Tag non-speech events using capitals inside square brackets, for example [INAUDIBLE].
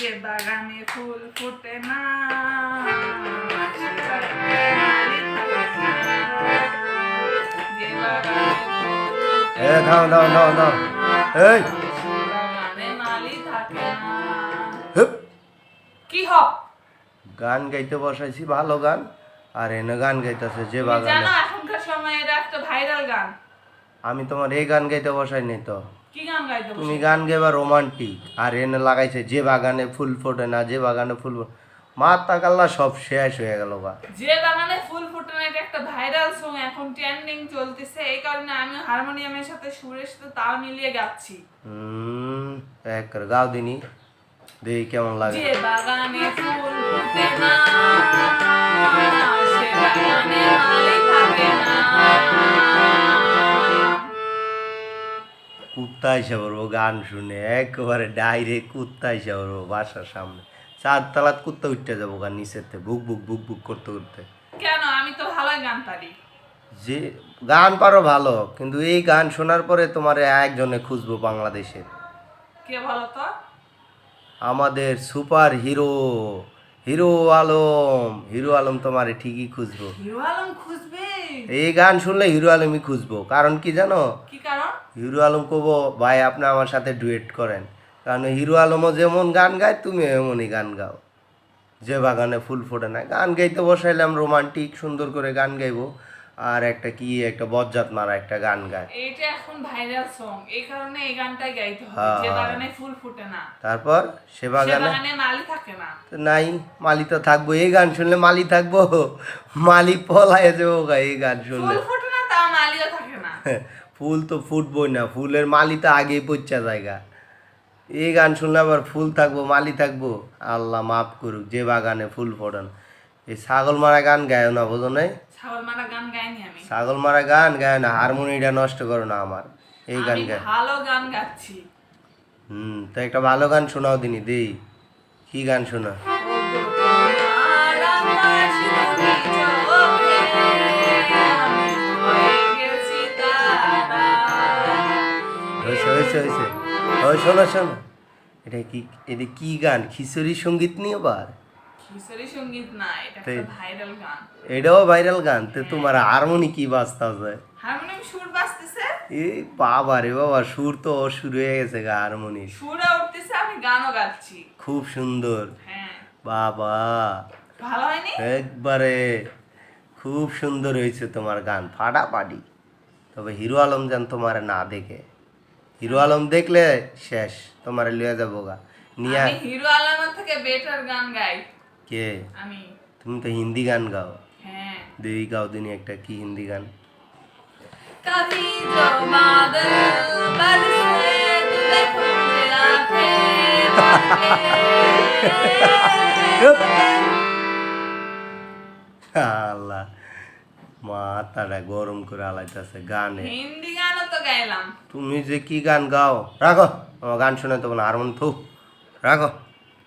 যে বাগানে ফুল ফোটে না। সে বাগানে ফুল ফোটে এ দাও দাও দাও দাও এই না। হুপ। কি গান গাইতে বসাইছি ভালো গান। আর এনে গান গাইতেছে যে বাগানে। জানো এখনকার সময়ে এটা একটা ভাইরাল গান। আমি তোমার এই গান গাইতে বসাই নাই তো? তুমি গান গেবা রোমান্টিক আর এনে লাগাইছে যে বাগানে ফুল ফোটে না যে বাগানে ফুল ফো- মাথা কাল্লা সব শেষ হয়ে গেল বা। যে বাগানে ফুল ফোটে না এটা একটা ভাইরাল সং এখন ট্রেন্ডিং চলতেছে এই কারণে আমি হারমোনিয়ামের সাথে সুরের সাথে তাল মিলিয়ে গাচ্ছি। হুম এক করে গাও দিনি দেখি কেমন লাগে। যে বাগানে ফুল ফুটে না সে বাগানে মালি থাকে না। কুত্তা এসে পড়ব গান শুনে একেবারে ডাইরেক্ট কুত্তা এসে পড়ব বাসার সামনে। চার তালাত কুত্তা উঠতে যাব গান নিচেতে বুক বুক বুক বুক করতে করতে। কেন? আমি তো ভালোই গান পারি। যে গান পারো ভালো কিন্তু এই গান শোনার পরে তোমার একজনে খুঁজবো বাংলাদেশের। কে বলো তো? আমাদের super hero hero Alam hero Alam তোমারে ঠিকই খুঁজবো। হিরো আলম খুঁজবে? এই গান শুনলে হিরো আলমই খুঁজবো। কারণ কি জানো? কি কারণ? হিরো আলম কব ভাই আপনি আমার সাথে ডুয়েট করেন। কারণ হিরো আলমও যেমন গান গায় তুমি এমনই গান গাও। যে বাগানে ফুল ফোটে না। গান গাইতে বসাইলাম রোমান্টিক সুন্দর করে গান গাইবো। আর একটা কি একটা বজ্জাত মারা একটা গান গায়। এইটা এখন ভাইরাল সং এই কারণে এই গানটাই গাইতে হবে। হ্যাঁ, যে। বাগানে ফুল ফুটে না। তারপর? সে বাগানে? মালি নাই মালি তো থাকব এই গান শুনলে মালি থাকব। মালি পলায় যাব এই গান শুনলে। ফুল না ফুল তো ফুটবই না ফুলের মালি তো আগেই পচ্চা জায়গা এই গান শুনলে আবার ফুল থাকব মালি থাকব। আল্লাহ মাফ করুক যে বাগানে ফুল ফোটান। এই ছাগল মারা গান গায় না বোঝো নাই? ছাগল মারা গান গাইনি আমি। ছাগল মারা গান গায় না হারমোনিটা নষ্ট করো না আমার। এই গান গায়। ভালো গান গাচ্ছি। হুম তো একটা ভালো গান শোনাও দিনি দেই। কি গান শোনা? হয়ে। হয়েছে হয়েছে। হয়েছে শোনো শোনো। এটা কি এটা কি গান? খিচুড়ি সংগীত নিয়ে সংগীত না এটা? ভাইরাল গান। এটাও ভাইরাল গান? তো তোমার হারমোনি কি বাজতা যায় হারমোনিয়াম সুর বাজতেছে? এই বাবা রে বাবা সুর তো শুরু হয়ে গেছে গা হারমোনির। সুরে গানও গাচ্ছি। খুব সুন্দর। হ্যাঁ। বাবা। ভালো হয়নি? একবারে খুব সুন্দর হয়েছে তোমার গান ফাটা ফাটাফাটি। তবে হিরো আলম যান তোমার না দেখে। হিরো আলম দেখলে শেষ তোমার লিয়ে যাব গা। নিয়া হিরো আলম থেকে বেটার গান গাই। কে? আমি। তুমি তো হিন্দি গান গাও। হ্যাঁ। দেই গাও দিনই একটা কি হিন্দি গান? কবি জো মাদল [LAUGHS] আল্লাহ মাথাটা গরম করে আলাইতেছে গানে। হিন্দি গানও তো গাইলাম। তুমি যে কি গান গাও? রাখো আমার গান শুনে তো মন থু। রাখো।